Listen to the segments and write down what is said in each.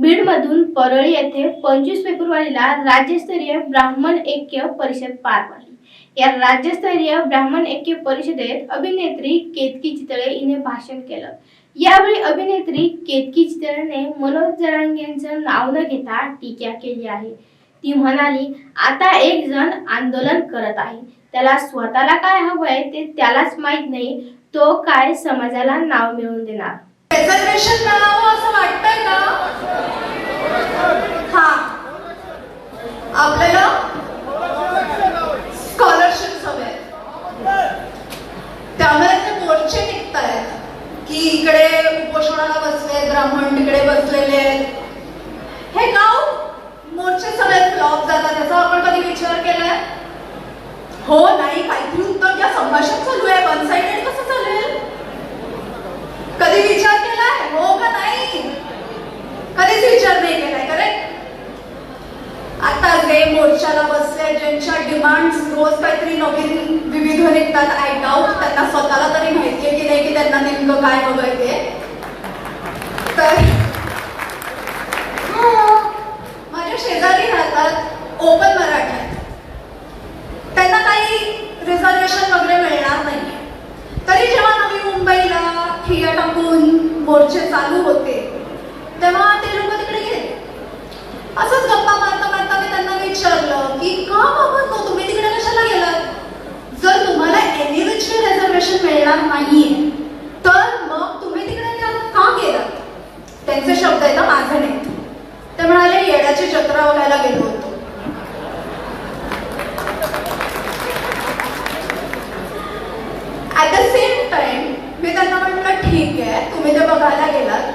बीडमधून परळी येथे पंचवीस फेब्रुवारीला राज्यस्तरीय ब्राह्मण ऐक्य परिषद पार पडली. या राज्यस्तरीय ब्राह्मण ऐक्य परिषदेत अभिनेत्री केतकी चितळे हिने भाषण केलं. यावेळी अभिनेत्री केतकी चितळेने मनोज जरांगे यांचं नाव न घेता टीका केली आहे. ती म्हणाली आता एक जण आंदोलन करत आहे. त्याला स्वतःला काय हवंय ते त्यालाच माहीत नाही. तो काय समाजाला नाव मिळवून देणार? रिझर्वेशन मिळावं असं वाटतंय का? हा. आपल्याला स्कॉलरशिप हवे त्यामुळे ते मोर्चे निघतायत की इकडे उपोषणाला बसले ब्राह्मण तिकडे बसलेले आहेत हे गाव मोर्चे सगळे फ्लॉप जातात त्याचा आपण कधी विचार केलाय हो नाही काहीतरी उत्तर द्या संभाषण चालू आहे वन साइडेड कसं चालेल कधी विचार केलाय हो का नाही कधीच विचार नाही केलाय करेक्ट आता जे मोर्चाला बसले ज्यांच्या डिमांड रोज काहीतरी नवीन विविध निघतात आय डाऊट त्यांना स्वतःला तरी माहितीये की नाही की त्यांना नेमकं काय बघायचे तर हो, माझ्या शेजारी राहतात ओपन मराठ्यात त्यांना काही रिझर्वेशन वगैरे मिळणार नाही तरी जेव्हा नवी मुंबईला ठिया टाकून मोर्चे चालू होते तेव्हा ते लोक तिकडे गेले असंच गप्पा मारता मारता मी त्यांना विचारलं की का बाबा नो तुम्ही तिकडे कशाला गेलात जर तुम्हाला एनिवेजचे रिझर्वेशन मिळणार नाहीये. तर मग तुम्ही तिकडे का गेलात? त्यांचे शब्द आहेत ना माझे नाही. ते म्हणाले येड्याची जत्रा बघायला गेलो होतो. ऍट द सेम टाइम मी त्यांना म्हटलं ठीक आहे तुम्ही ते बघायला गेलात.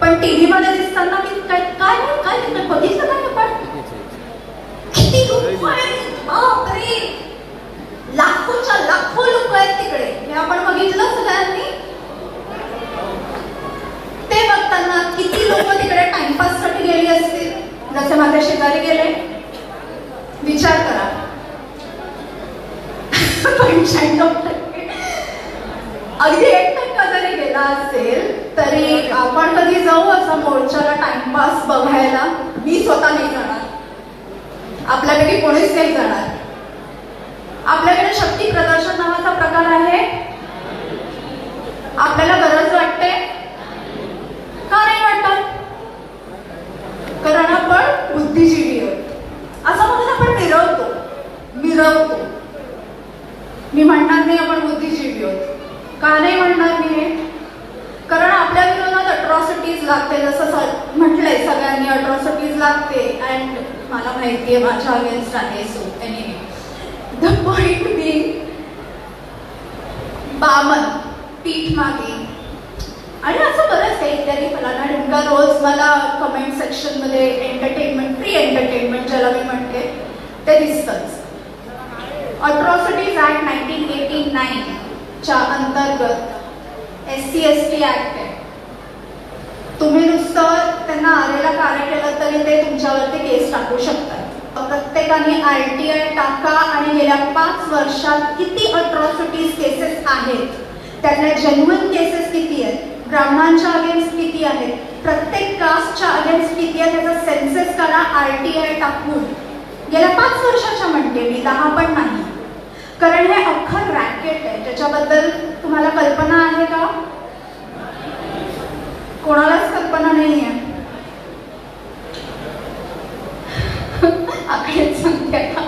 पण टीव्ही मध्ये दिसताना मी काय काय काय काय बघितलं काय आपण? किती लोक आहेत बापरे लाखोच्या लाखो लोक आहेत तिकडे हे आपण बघितलं सगळ्यांनी ते बघताना किती लोक तिकडे टाइमपाससाठी गेली असतील माझ्या शेजारी गेले. विचार करा. पंच्याण्णव टक्के. अगदी एक टक्का जरी गेला असेल तरी आपण कधी जाऊ असं मोर्चाला टाइमपास बघायला? मी स्वतः नाही जाणार. आपल्यापैकी कोणीच नाही जाणार. आपल्याकडे शक्ती प्रदर्शन नावाचा प्रकार आहे. आपल्याला गरज वाटते का नाही वाटत कारण आपण बुद्धिजीवी आहोत असं म्हणून आपण मिरवतो मिरवतो मी म्हणणार नाही आपण बुद्धिजीवी आहोत का नाही म्हणणार मी हे कारण आपल्या विरोधात अट्रॉसिटीज लागते जसं स- म्हटलंय सगळ्यांनी अट्रॉसिटीज लागते. अँड मला माहिती आहे माझ्या अगेन्स्ट आहे सो एनिवे द पॉइंट बी बामन पीठ मागे. आणि असं बरंच आहे इत्यादी फलाना ढिमका रोज मला कमेंट सेक्शनमध्ये एंटरटेनमेंट प्री एंटरटेनमेंट ज्याला मी म्हणते ते दिसतंच. Atrocities act nineteen eighty nine च्या अंतर्गत S C S T act आहे. तुम्ही नुसतं त्यांना आलेला कार्य केलं तरी ते तुमच्यावरती केस टाकू शकतात. प्रत्येकाने आर टी आय टाका आणि गेल्या पाच वर्षात किती अट्रॉसिटीज केसेस आहेत त्यातल्या जेन्युन केसेस किती आहेत ब्राह्मणांच्या अगेन्स्ट किती आहेत प्रत्येक कास्टच्या अगेन्स्ट किती आहे त्याचा सेन्सेस करा आर टी आय टाकून. गेल्या पाच वर्षाच्या म्हणते मी दहा पण नाही. कारण हे अख्खं रॅकेट आहे. ज्याच्याबद्दल तुम्हाला कल्पना आहे का? कोणालाच कल्पना नाही आहे आकडेच सांगते का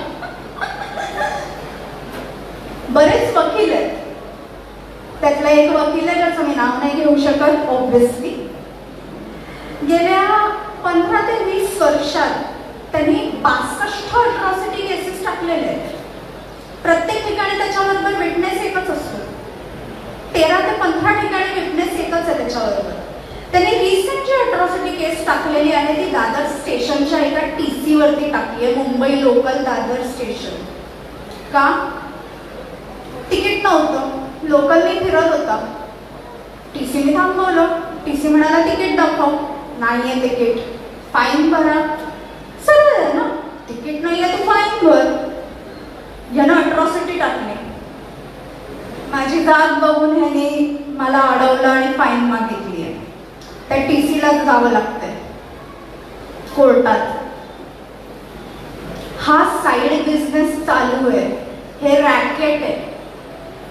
बरेच वकील आहेत. त्यातला एक वकील आहे ज्याचं मी नाव नाही घेऊ शकत ऑब्विसली गेल्या पंधरा ते वीस वर्षात त्यांनी बासष्ट अट्रॉसिटी केसेस टाकलेले आहेत. प्रत्येक ठिकाणी त्याच्याबरोबर विटनेस एकच असतो. तेरा ते पंधरा ठिकाणी विटनेस एकच आहे त्याच्याबरोबर. त्यांनी रिसेंट जी अट्रॉसिटी केस टाकलेली आहे ती दादर स्टेशनच्या एका टी सी वरती टाकली आहे मुंबई लोकल दादर स्टेशन का? तिकीट नव्हतं. लोकलनी फिरत होता. टी सीने थांबवलं. टी सी म्हणाला तिकीट दाखव. नाही आहे तिकीट. फाईन भरा सरळ आहे ना? तिकीट नाही आहे तू फाईन भर यानं अट्रॉसिटी टाकली माझी जात बघून ह्याने मला अडवलं आणि फाईन मागितली आहे. त्या टी सीलाच जावं लागतंय. कोर्टात. हा साईड बिझनेस चालू आहे. हे रॅकेट आहे.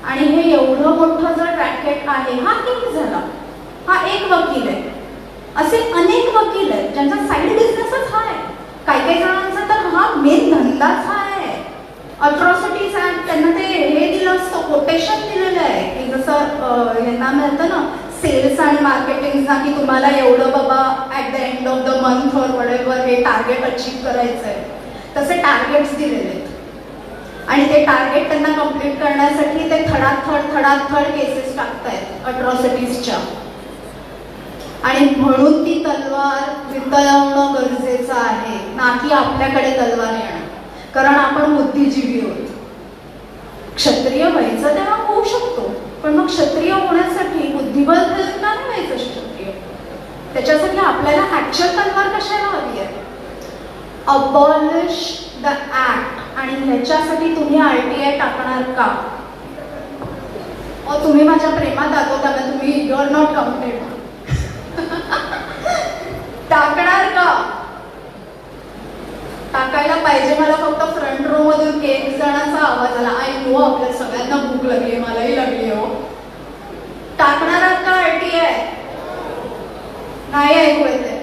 आणि हे एवढं मोठं जर रॅकेट आहे हा किती झाला? हा एक वकील आहे. असे अनेक वकील आहेत ज्यांचा साईड बिझनेसच हा आहे. काही काही जणांचा तर हा मेन धंदाच हा आहे. अट्रॉसिटीज आहेत त्यांना ते हे दिलं असतं कोटेशन दिलेलं आहे. की जसं यांना मिळतं ना सेल्स आणि मार्केटिंग की तुम्हाला एवढं बाबा at the end of the month और वडेवर हे टार्गेट अचीव करायचं आहे तसे टार्गेट्स दिलेले आहेत. आणि ते टार्गेट त्यांना कंप्लीट करण्यासाठी ते थडाथड थडाथड केसेस टाकतायत अट्रॉसिटीजच्या आणि म्हणून ती तलवार वितळवणं गरजेचं आहे. ना की आपल्याकडे तलवार येणं. कारण आपण बुद्धिजीवी अबॉलिश द ऍक्ट आणि ह्याच्यासाठी तुम्ही आर टी आय टाकणार का? तुम्ही माझ्या प्रेमात दाखवताना तुम्ही तुम्ही आर नॉट काउंटेड टाकणार का? टाकायला पाहिजे. मला फक्त फ्रंट रो मधून एक जणांचा आवाज आला. आय नो आपल्या सगळ्यांना भूक लागली मलाही लागली हो. टाकणार आहात का आरटीआय नाही ऐकू येत